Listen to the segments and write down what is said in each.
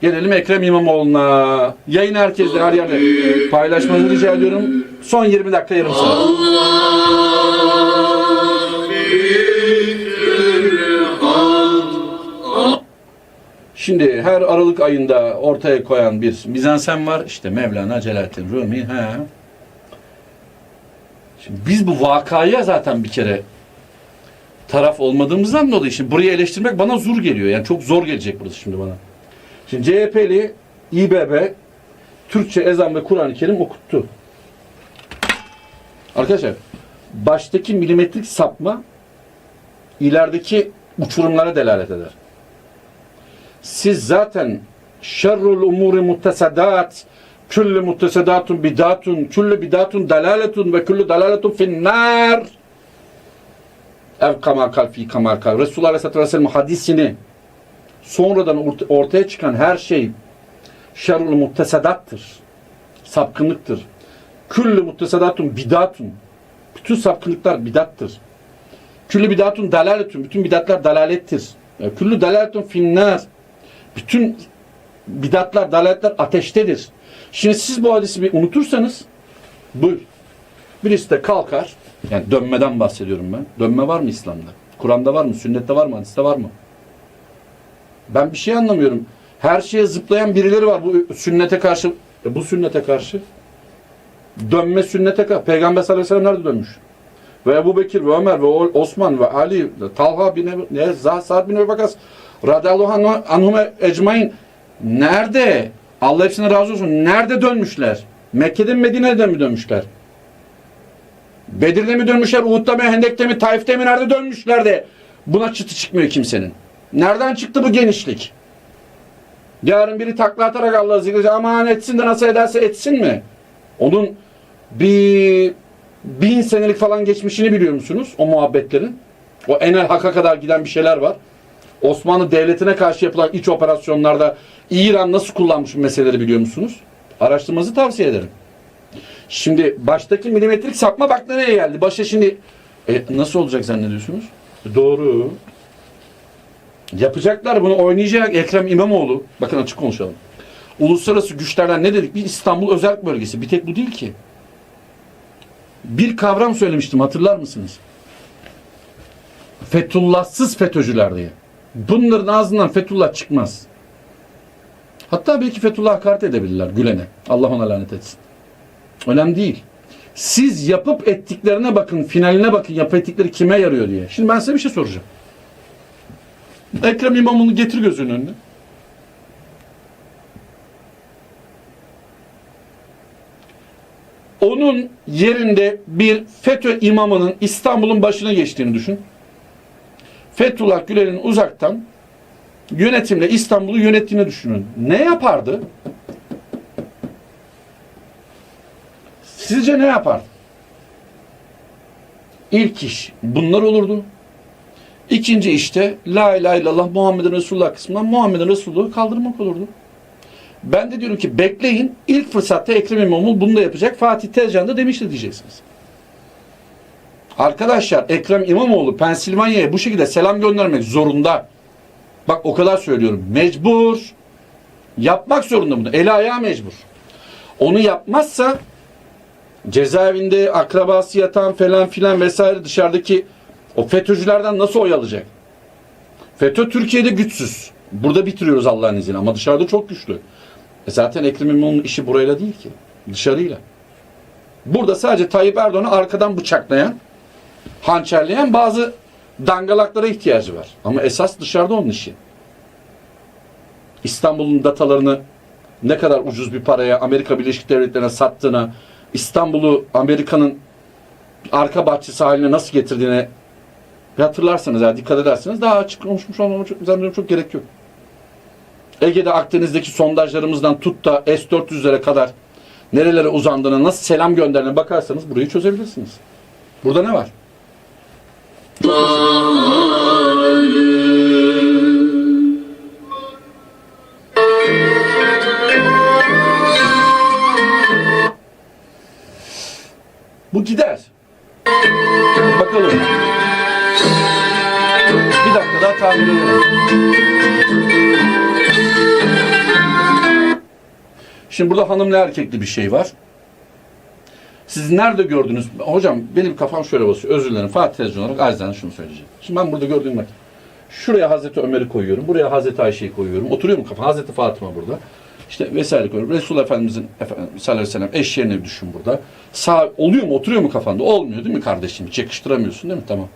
Gelelim Ekrem İmamoğlu'na. Yayın herkesle her yerde paylaşmanızı rica ediyorum. Son 20 dakika yarım saat. Şimdi her Aralık ayında ortaya koyan bir mizansen var. İşte Mevlana Celaleddin Rumi. He. Şimdi biz bu vakaya zaten bir kere taraf olmadığımızdan dolayı şimdi burayı eleştirmek bana zor geliyor. Yani çok zor gelecek burası şimdi bana. Şimdi CHP'li İBB Türkçe ezan ve Kur'an-ı Kerim okuttu. Arkadaşlar baştaki milimetrik sapma ilerideki uçurumlara delalet eder. Siz zaten şerrul umuri muttesedat küllü muttesedatun bidatun küllü bidatun dalaletun ve küllü dalaletun finnâr ev kama kal fi kama kal. Resulullah Aleyhisselatü Vesselam hadisini sonradan orta- ortaya çıkan her şey şerrul muttesedattır. Sapkınlıktır. Küllü muttesedatun bidatun. Bütün sapkınlıklar bidattır. Küllü bidatun dalaletun. Bütün bidatlar dalalettir. Küllü dalaletun finnâr. Bütün bidatlar, dalaletler ateştedir. Şimdi siz bu hadisi bir unutursanız buyur. Birisi de kalkar. Yani dönmeden bahsediyorum ben. Dönme var mı İslam'da? Kur'an'da var mı? Sünnette var mı? Hadiste var mı? Ben bir şey anlamıyorum. Her şeye zıplayan birileri var bu sünnete karşı. E bu sünnete karşı. Dönme sünnete karşı. Peygamber sallallahu aleyhi ve sellem nerede dönmüş? Ve Ebu Bekir ve Ömer ve Osman ve Ali, Talha bin Ebu, ne, Sa'd bin Ebu Vakas, radıyallahu anhu- anhume ecmain nerede? Allah hepsine razı olsun. Nerede dönmüşler? Mekke'den Medine'den mi dönmüşler? Bedir'de mi dönmüşler? Uhud'da mı? Hendek'te mi? Taif'te mi? Nerede dönmüşler de? Buna çıtı çıkmıyor kimsenin. Nereden çıktı bu genişlik? Yarın biri takla atarak Allah'ı zikredecek. Aman etsin de nasıl ederse etsin mi? Onun bir bin senelik falan geçmişini biliyor musunuz? O muhabbetlerin. O enel haka kadar giden bir şeyler var. Osmanlı Devleti'ne karşı yapılan iç operasyonlarda İran nasıl kullanmış bu meseleleri biliyor musunuz? Araştırmanızı tavsiye ederim. Şimdi baştaki milimetrik sapma bak nereye geldi. Başa şimdi e, nasıl olacak zannediyorsunuz? Doğru. Yapacaklar bunu oynayacak Ekrem İmamoğlu. Bakın açık konuşalım. Uluslararası güçlerden ne dedik? Bir İstanbul özel bölgesi. Bir tek bu değil ki. Bir kavram söylemiştim hatırlar mısınız? Fethullahsız FETÖ'cüler diye. Bunların ağzından Fethullah çıkmaz. Hatta belki Fethullah hakaret edebilirler Gülen'e. Allah ona lanet etsin. Önemli değil. Siz yapıp ettiklerine bakın, finaline bakın, yapıp ettikleri kime yarıyor diye. Şimdi ben size bir şey soracağım. Ekrem İmamoğlu'nu getir gözünün önüne. Onun yerinde bir FETÖ imamının İstanbul'un başına geçtiğini düşün. Fethullah Gülen'in uzaktan yönetimle İstanbul'u yönettiğini düşünün. Ne yapardı? Sizce ne yapardı? İlk iş bunlar olurdu. İkinci işte La ilahe illallah Muhammedun Resulullah kısmından Muhammedun Resulullah'ı kaldırmak olurdu. Ben de diyorum ki bekleyin ilk fırsatta Ekrem İmamoğlu bunu da yapacak. Fatih Tezcan da demişti diyeceksiniz. Arkadaşlar Ekrem İmamoğlu Pensilvanya'ya bu şekilde selam göndermek zorunda. Bak o kadar söylüyorum. Mecbur. Yapmak zorunda bunu. Eli ayağı mecbur. Onu yapmazsa cezaevinde akrabası yatan falan filan vesaire dışarıdaki o FETÖ'cülerden nasıl oy alacak? FETÖ Türkiye'de güçsüz. Burada bitiriyoruz Allah'ın izniyle ama dışarıda çok güçlü. E zaten Ekrem İmamoğlu'nun işi burayla değil ki. Dışarıyla. Burada sadece Tayyip Erdoğan'ı arkadan bıçaklayan, hançerleyen bazı dangalaklara ihtiyacı var. Ama esas dışarıda onun işi. İstanbul'un datalarını ne kadar ucuz bir paraya Amerika Birleşik Devletleri'ne sattığına, İstanbul'u Amerika'nın arka bahçesi haline nasıl getirdiğine bir hatırlarsanız ya dikkat ederseniz daha açık konuşmuş olmama çok, zannediyorum çok gerek yok. Ege'de Akdeniz'deki sondajlarımızdan tut da S-400'lere kadar nerelere uzandığına nasıl selam gönderdiğine bakarsanız burayı çözebilirsiniz. Burada ne var? Bu gider. Bakalım. Daha tahmin edelim. Şimdi burada hanımla erkekli bir şey var. Siz nerede gördünüz? Hocam benim kafam şöyle basıyor. Özür dilerim. Fatih Tezcan olarak acizane şunu söyleyeceğim. Şimdi ben burada gördüğüm bak. Şuraya Hazreti Ömer'i koyuyorum. Buraya Hazreti Ayşe'yi koyuyorum. Oturuyor mu kafa? Hazreti Fatıma burada. İşte vesaire koyuyorum. Resulullah Efendimizin efendim, sallallahu aleyhi ve sellem eşyerini düşün burada. Sağ oluyor mu? Oturuyor mu kafanda? Olmuyor değil mi kardeşim? Hiç yakıştıramıyorsun değil mi? Tamam.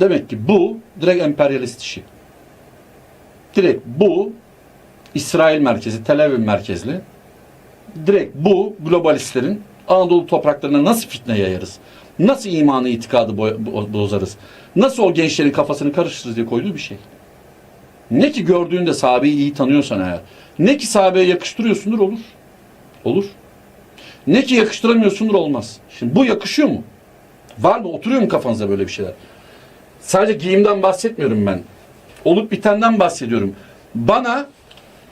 Demek ki bu direkt emperyalist işi. Direkt bu İsrail merkezi, Tel Aviv merkezli. Direkt bu globalistlerin Anadolu topraklarına nasıl fitne yayarız? Nasıl imanı, itikadı bozarız? Nasıl o gençlerin kafasını karıştırırız diye koyduğu bir şey. Ne ki gördüğünde sahabeyi iyi tanıyorsan eğer. Ne ki sahabeye yakıştırıyorsundur olur. Olur. Ne ki yakıştıramıyorsundur olmaz. Şimdi bu yakışıyor mu? Var mı? Oturuyor mu kafanıza böyle bir şeyler? Sadece giyimden bahsetmiyorum ben. Olup bitenden bahsediyorum. Bana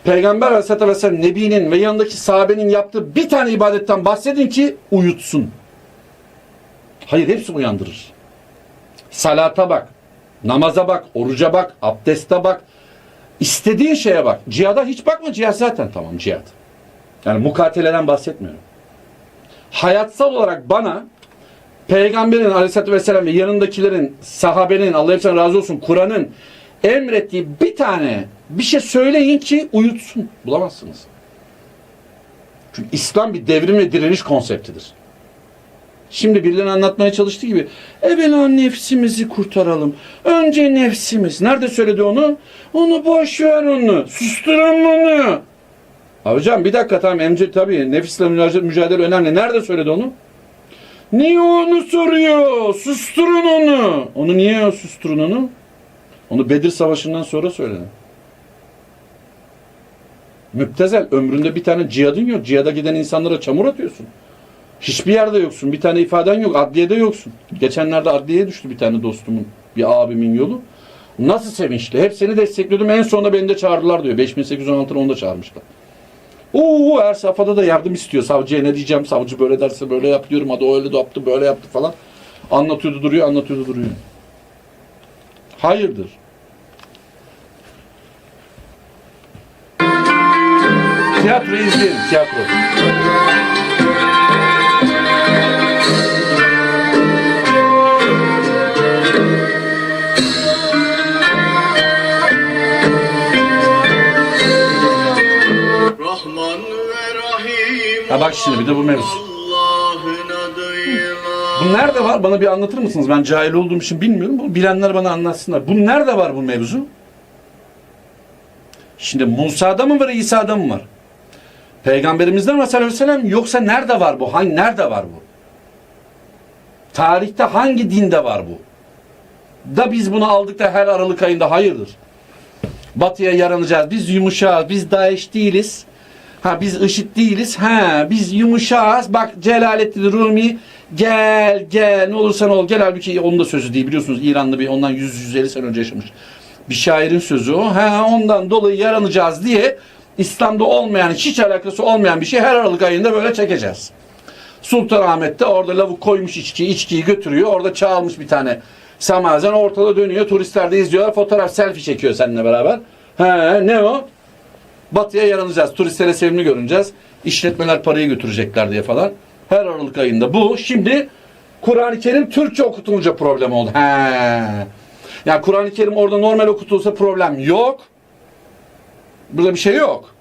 Peygamber Aleyhisselatü Vesselam Nebi'nin ve yanındaki sahabenin yaptığı bir tane ibadetten bahsedin ki uyutsun. Hayır hepsi uyandırır. Salata bak, namaza bak, oruca bak, abdeste bak. istediğin şeye bak. Cihada hiç bakma cihad zaten tamam cihad. Yani mukateleden bahsetmiyorum. Hayatsal olarak bana Peygamberin aleyhissalatü vesselam ve yanındakilerin, sahabenin, Allah hepsinden razı olsun, Kur'an'ın emrettiği bir tane bir şey söyleyin ki uyutsun. Bulamazsınız. Çünkü İslam bir devrim ve direniş konseptidir. Şimdi birilerine anlatmaya çalıştığı gibi evvela nefsimizi kurtaralım. Önce nefsimiz. Nerede söyledi onu? Onu boş ver onu. Susturun. Ha hocam bir dakika tamam emce tabii nefisle mücadele önemli. Nerede söyledi onu? Niye onu soruyor? Susturun onu. Onu niye susturun onu? Onu Bedir Savaşı'ndan sonra söyledi. Müptezel ömründe bir tane cihadın yok. Cihada giden insanlara çamur atıyorsun. Hiçbir yerde yoksun. Bir tane ifaden yok. Adliyede yoksun. Geçenlerde adliyeye düştü bir tane dostumun, bir abimin yolu. Nasıl sevinçli. Hep seni destekliyordum. En sonunda beni de çağırdılar diyor. 5816'da onu da çağırmışlar. Oo her safhada da yardım istiyor. Savcıya ne diyeceğim? Savcı böyle derse böyle yap diyorum. Hadi öyle de yaptı, böyle yaptı falan. Anlatıyordu duruyor, anlatıyordu duruyor. Hayırdır? Tiyatro izleyelim, tiyatro. Ha bak şimdi bir de bu mevzu. Bu nerede var? Bana bir anlatır mısınız? Ben cahil olduğum için bilmiyorum. Bu bilenler bana anlatsınlar. Bu nerede var bu mevzu? Şimdi Musa'da mı var, İsa'da mı var? Peygamberimizde mi sallallahu aleyhi yoksa nerede var bu? Hangi nerede var bu? Tarihte hangi dinde var bu? Da biz bunu aldık da her Aralık ayında hayırdır. Batıya yaranacağız. Biz yumuşağız. Biz Daesh değiliz. Ha biz IŞİD değiliz. Ha biz yumuşağız. Bak Celaleddin Rumi gel gel ne olursan ol gel. Halbuki onun da sözü değil biliyorsunuz. İranlı bir ondan 100-150 sene önce yaşamış. Bir şairin sözü o. Ha ondan dolayı yaranacağız diye İslam'da olmayan hiç alakası olmayan bir şey her Aralık ayında böyle çekeceğiz. Sultanahmet'te orada lavuk koymuş içki, içkiyi götürüyor. Orada çağılmış bir tane samazen ortada dönüyor. Turistler de izliyorlar. Fotoğraf, selfie çekiyor seninle beraber. He, ne o? Batıya yaranacağız. Turistlere sevimli görüneceğiz. İşletmeler parayı götürecekler diye falan. Her Aralık ayında bu. Şimdi Kur'an-ı Kerim Türkçe okutulunca problem oldu. He. Yani Kur'an-ı Kerim orada normal okutulsa problem yok. Burada bir şey yok.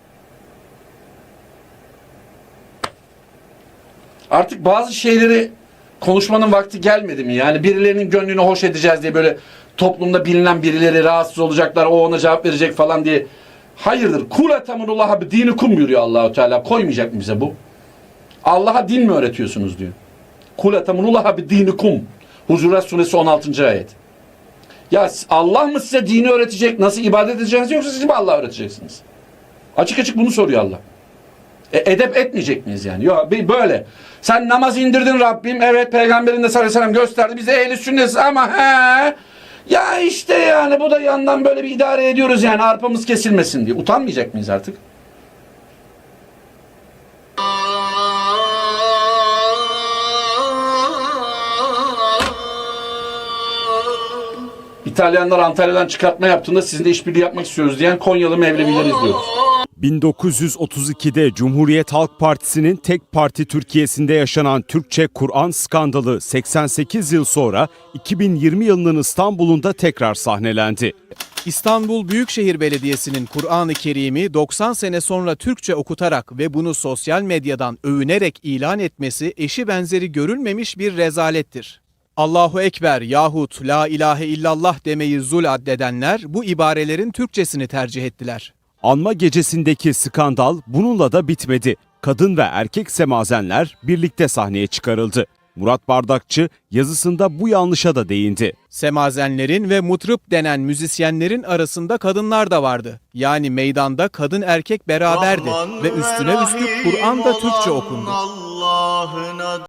Artık bazı şeyleri konuşmanın vakti gelmedi mi? Yani birilerinin gönlünü hoş edeceğiz diye böyle toplumda bilinen birileri rahatsız olacaklar, o ona cevap verecek falan diye. Hayırdır? Kul etemunullaha bi dinikum buyuruyor Allahu Teala. Koymayacak mı bize bu? Allah'a din mi öğretiyorsunuz diyor. Kul etemunullaha bi dinikum. Hucurat suresi 16. ayet. Ya Allah mı size dini öğretecek, nasıl ibadet edeceğinizi yoksa siz mi Allah öğreteceksiniz? Açık açık bunu soruyor Allah. E, edep etmeyecek miyiz yani? Yok böyle. Sen namaz indirdin Rabbim. Evet peygamberin de sallallahu aleyhi ve sellem gösterdi. Bize ehli sünnetiz ama he. Ya işte yani bu da yandan böyle bir idare ediyoruz yani arpamız kesilmesin diye. Utanmayacak mıyız artık? İtalyanlar Antalya'dan çıkartma yaptığında sizinle işbirliği yapmak istiyoruz diyen Konyalı Mevleviler izliyoruz. Allah 1932'de Cumhuriyet Halk Partisi'nin tek parti Türkiye'sinde yaşanan Türkçe Kur'an skandalı 88 yıl sonra 2020 yılının İstanbul'unda tekrar sahnelendi. İstanbul Büyükşehir Belediyesi'nin Kur'an-ı Kerim'i 90 sene sonra Türkçe okutarak ve bunu sosyal medyadan övünerek ilan etmesi eşi benzeri görülmemiş bir rezalettir. Allahu Ekber yahut La ilahe illallah demeyi zul addedenler bu ibarelerin Türkçesini tercih ettiler. Anma gecesindeki skandal bununla da bitmedi. Kadın ve erkek semazenler birlikte sahneye çıkarıldı. Murat Bardakçı yazısında bu yanlışa da değindi. Semazenlerin ve mutrıp denen müzisyenlerin arasında kadınlar da vardı. Yani meydanda kadın erkek beraberdi Rahman ve üstüne üstlük Kur'an da Türkçe okundu. Allah'ın